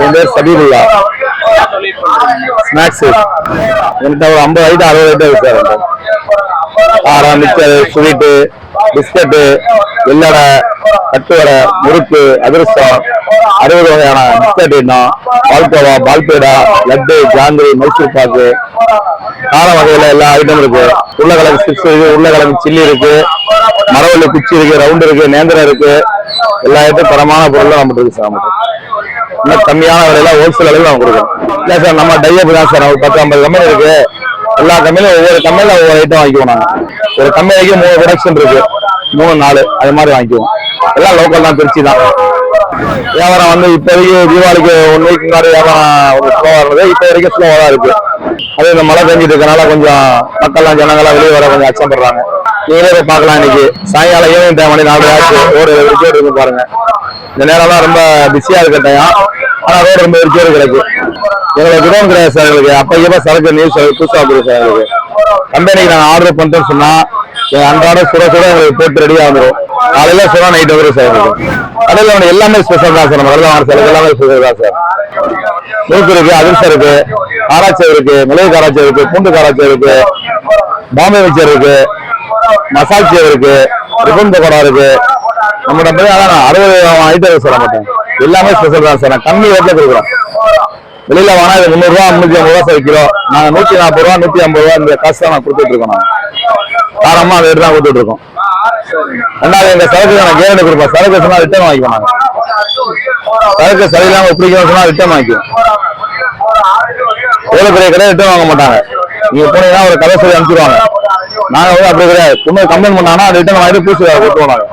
என் பேர் சபீருல்லா. ஸ்நாக்ஸ் என்கிட்ட ஒரு ஐம்பது ஐட்டம் அறுபது ஐட்டம் இருக்கு சார் காரம் மிக்சர் ஸ்வீட்டு பிஸ்கட்டு வெள்ளடை கட்டுவடை முறுக்கு அதிரசம் அறுபது வகையான பிஸ்கட் இன்னும் பால்கோவா பால்பேடா லட்டு ஜாங்கிரி மைசூர் பாக்கு கார வகையில எல்லா ஐட்டமும் இருக்கு. உருளைக்கிழங்கு சிப்ஸ் இருக்கு உருளைக்கிழங்கு சில்லி இருக்கு மரவள்ளி குச்சி இருக்கு ரவுண்ட் இருக்கு நேந்திரம் இருக்கு. எல்லா ஐட்டம் தரமான பொருளும் நம்ம இருக்கு சார் நம்மகிட்ட இன்னும் கம்மியான விலையில ஹோல்சேல் அளவில் நம்ம கொடுக்கணும் இல்லை சார் நம்ம டையப் தான் சார். ஒரு பத்து ஐம்பது கம்பெனி இருக்கு. எல்லா கம்பெனியும் ஒவ்வொரு கம்பெனியில் ஒவ்வொரு ஐட்டம் வாங்கிக்குவோம் நாங்க. ஒரு கம்பெனிக்கு மூணு ப்ரொடக்ஷன் இருக்கு. மூணு நாலு அது மாதிரி வாங்கிக்குவோம். எல்லாம் லோக்கல் தான் திருச்சி தான். வியாபாரம் வந்து இப்போதைக்கு தீபாவளிக்கு ஒன் வீக் முன்னாடி வியாபாரம் ஒரு ஸ்லோவாக இருந்தது. இப்போ வரைக்கும் ஸ்லோவாக தான் இருக்கு. அது இந்த மழை பெஞ்சிட்டு இருக்கனால கொஞ்சம் மக்கள்லாம் ஜனங்களாம் வெளியே வர கொஞ்சம் அச்சப்படுறாங்க நீங்களே பார்க்கலாம் இன்னைக்கு. சாயங்காலம் ஈவினிங் டைம் மணி நாலு ஆச்சு ரோடு விரிச்சோடு இருக்கு பாருங்க. இந்த நேரம்லாம் ரொம்ப பிஸியா இருக்க டைம் ஆனா ரோடு ரொம்ப விரிச்சோடு கிடக்கு. எங்களுக்கு குடோன் கிடையாது சார் எங்களுக்கு. அப்ப இப்ப சரக்கு நியூஸ் புதுசா போகுது சார் எங்களுக்கு. கம்பெனிக்கு நாங்கள் ஆர்டர் பண்ணிட்டோம்னு சொன்னா அன்றாட சுட சுட எங்களுக்கு போட்டு ரெடியா வந்துடும் காலையில சுட நைட் வந்துடும் சார் எங்களுக்கு. கடையில் வந்து எல்லாமே ஸ்பெஷல் தான் சார் நம்ம கடையில் வாங்க சார் எல்லாமே ஸ்பெஷல் தான் சார் முறுக்கு இருக்கு அதிர்சம் இருக்கு காராச்சை இருக்கு மிளகு காராச்சை இருக்கு பூண்டு காராச்சை இருக்கு பாம்பே மிச்சர் இருக்கு. மசால் இருக்கு ரிப்பன் பக்கோடா இருக்கு. நம்மகிட்ட போய் அதான் அறுபது ஐட்டம் சார் எல்லாமே ஸ்பெஷல் தான் சார். நான் கம்மி ரேட்ல கொடுக்குறோம் வெளியில வாங்கினா இது முந்நூறுரூவா ரூபா ஐம்பது ரூபா சார் கிலோ. நாங்க நூற்றி நாற்பது ரூபா நூற்றி ஐம்பது ரூபா இந்த காசு தான் நான் கொடுத்துட்டு இருக்கோம் நாங்க. காரமா அந்த ரேட்டு தான் கொடுத்துட்டு இருக்கோம். ரெண்டாவது எங்கள் சரக்கு நான் கேரண்டி கொடுப்போம் சரக்கு சொன்னால் ரிட்டர்ன் வாங்கிக்கோ நாங்கள் சரக்கு சரியில்லாம பிடிக்கணும் சொன்னால் ரிட்டர்ன் வாங்கிக்கோ எவ்வளோ பெரிய கடை ரிட்டர்ன் வாங்க மாட்டாங்க. நீங்கள் போனீங்கன்னா ஒரு கதை சொல்லி அனுப்பிச்சிடுவாங்க நாங்க வந்து அப்படி கிடையாது. சும்மா கம்ப்ளைண்ட் பண்ணாங்கன்னா ரிட்டர்ன் வாங்கிட்டு பூசி கொடுத்துருவோம் நாங்க